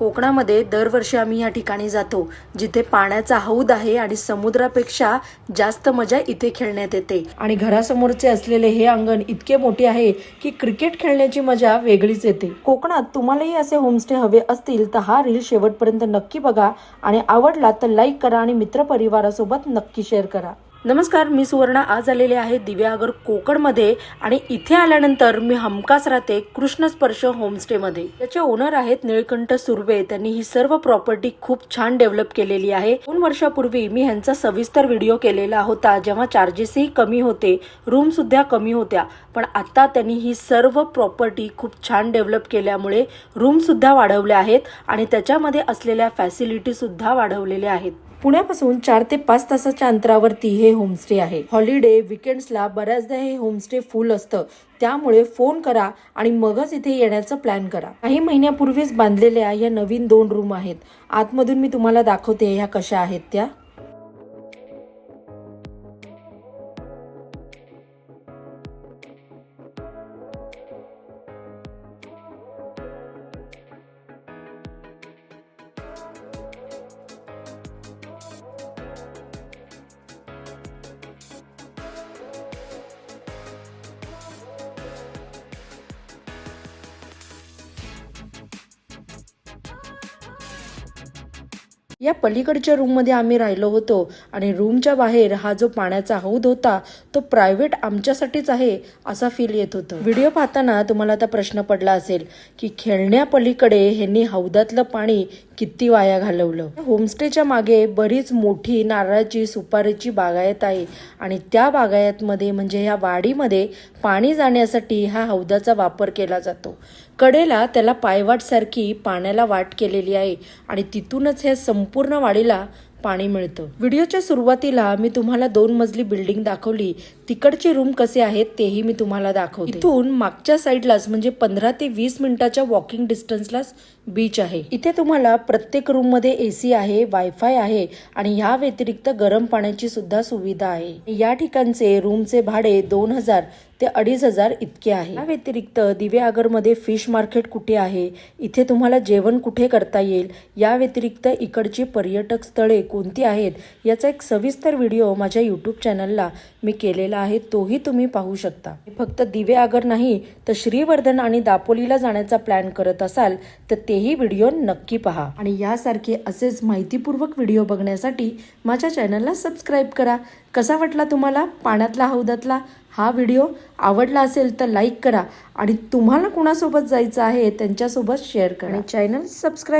कोकणामध्ये दरवर्षी आम्ही या ठिकाणी जातो जिथे पाण्याचा हौद आहे आणि समुद्रापेक्षा जास्त मजा इथे खेळण्यात येते. आणि घरासमोरचे असलेले हे अंगण इतके मोठे आहे की क्रिकेट खेळण्याची मजा वेगळीच येते. कोकणात तुम्हालाही असे होमस्टे हवे असतील तर हा रील शेवटपर्यंत नक्की बघा आणि आवडला तर लाईक करा आणि मित्रपरिवारासोबत नक्की शेअर करा. नमस्कार मी सुवर्णा. आज आलेले आहे दिव्यागर कोकणमध्ये आणि इथे आल्यानंतर मी हमखास राहते कृष्णस्पर्श होमस्टेमध्ये. त्याचे ओनर आहेत निळकंठ सुर्वे. त्यांनी ही सर्व प्रॉपर्टी खूप छान डेव्हलप केलेली आहे. दोन वर्षापूर्वी मी ह्यांचा सविस्तर व्हिडिओ केलेला होता जेव्हा चार्जेसही कमी होते रूम सुद्धा कमी होत्या. पण आता त्यांनी ही सर्व प्रॉपर्टी खूप छान डेव्हलप केल्यामुळे रूम सुद्धा वाढवल्या आहेत आणि त्याच्यामध्ये असलेल्या फॅसिलिटी सुद्धा वाढवलेल्या आहेत. पुण्यापासून चार ते पाच तासाच्या अंतरावरती हे होमस्टे आहे. हॉलिडे विकेंड्सला बऱ्याचदा हे होमस्टे फुल असतं. त्यामुळे फोन करा आणि मगच इथे येण्याचं प्लॅन करा. काही महिन्यापूर्वीच बांधलेल्या या नवीन दोन रूम आहेत. आतमधून मी तुम्हाला दाखवते ह्या कशा आहेत त्या. या पलीकडच्या रूममध्ये आम्ही राहिलो होतो आणि रूमच्या बाहेर हा जो पाण्याचा हौद होता तो प्रायव्हेट आमच्यासाठीच आहे असा फील येत होतं. व्हिडिओ पाहताना तुम्हाला आता प्रश्न पडला असेल की खेळण्यापलीकडे ह्यांनी हौदातलं पाणी किती वाया घालवलं? होमस्टेच्या मागे बरीच मोठी नारळाची सुपारीची बागायत आहे आणि त्या बागायतमध्ये म्हणजे ह्या वाडीमध्ये पाणी जाण्यासाठी ह्या हौदाचा वापर केला जातो. कडेला त्याला पायवाटसारखी पाण्याला वाट केलेली आहे आणि तिथूनच ह्या संपूर्ण वाडीला पाणी मिळतं. व्हिडिओच्या सुरुवातीला मी तुम्हाला दोन मजली बिल्डिंग दाखवली. तिकडचे रूम कसे आहेत तेही मी तुम्हाला दाखवते. इथून मागच्या साईडलाच म्हणजे पंधरा ते वीस मिनिटाच्या वॉकिंग डिस्टन्सलाच बीच आहे. इथे तुम्हाला प्रत्येक रूममध्ये ए एसी आहे वायफाय आहे आणि ह्या व्यतिरिक्त गरम पाण्याची सुद्धा सुविधा आहे. या ठिकाणचे रूमचे भाडे दोन हजार ते अडीच हजार इतके आहे. या व्यतिरिक्त दिवे आगरमध्ये फिश मार्केट कुठे आहे? इथे तुम्हाला जेवण कुठे करता येईल? या व्यतिरिक्त इकडची पर्यटक स्थळे कोणती आहेत? याचा एक सविस्तर व्हिडिओ माझ्या यूट्यूब चॅनलला मी केलेला आहे तोही तुम्ही पाहू शकता. फक्त दिवे आगर नाही तर श्रीवर्धन आणि दापोलीला जाण्याचा प्लॅन करत असाल तर तेही व्हिडिओ नक्की पहा. आणि यासारखे असेच माहितीपूर्वक व्हिडिओ बघण्यासाठी माझ्या चॅनलला सबस्क्राईब करा. कसा वाटला तुम्हाला पाण्यातला हौदातला हा व्हिडिओ? आवडला असेल तर लाईक करा आणि तुम्हाला कुणासोबत जायचं आहे त्यांच्यासोबत शेअर करा. Channel subscribe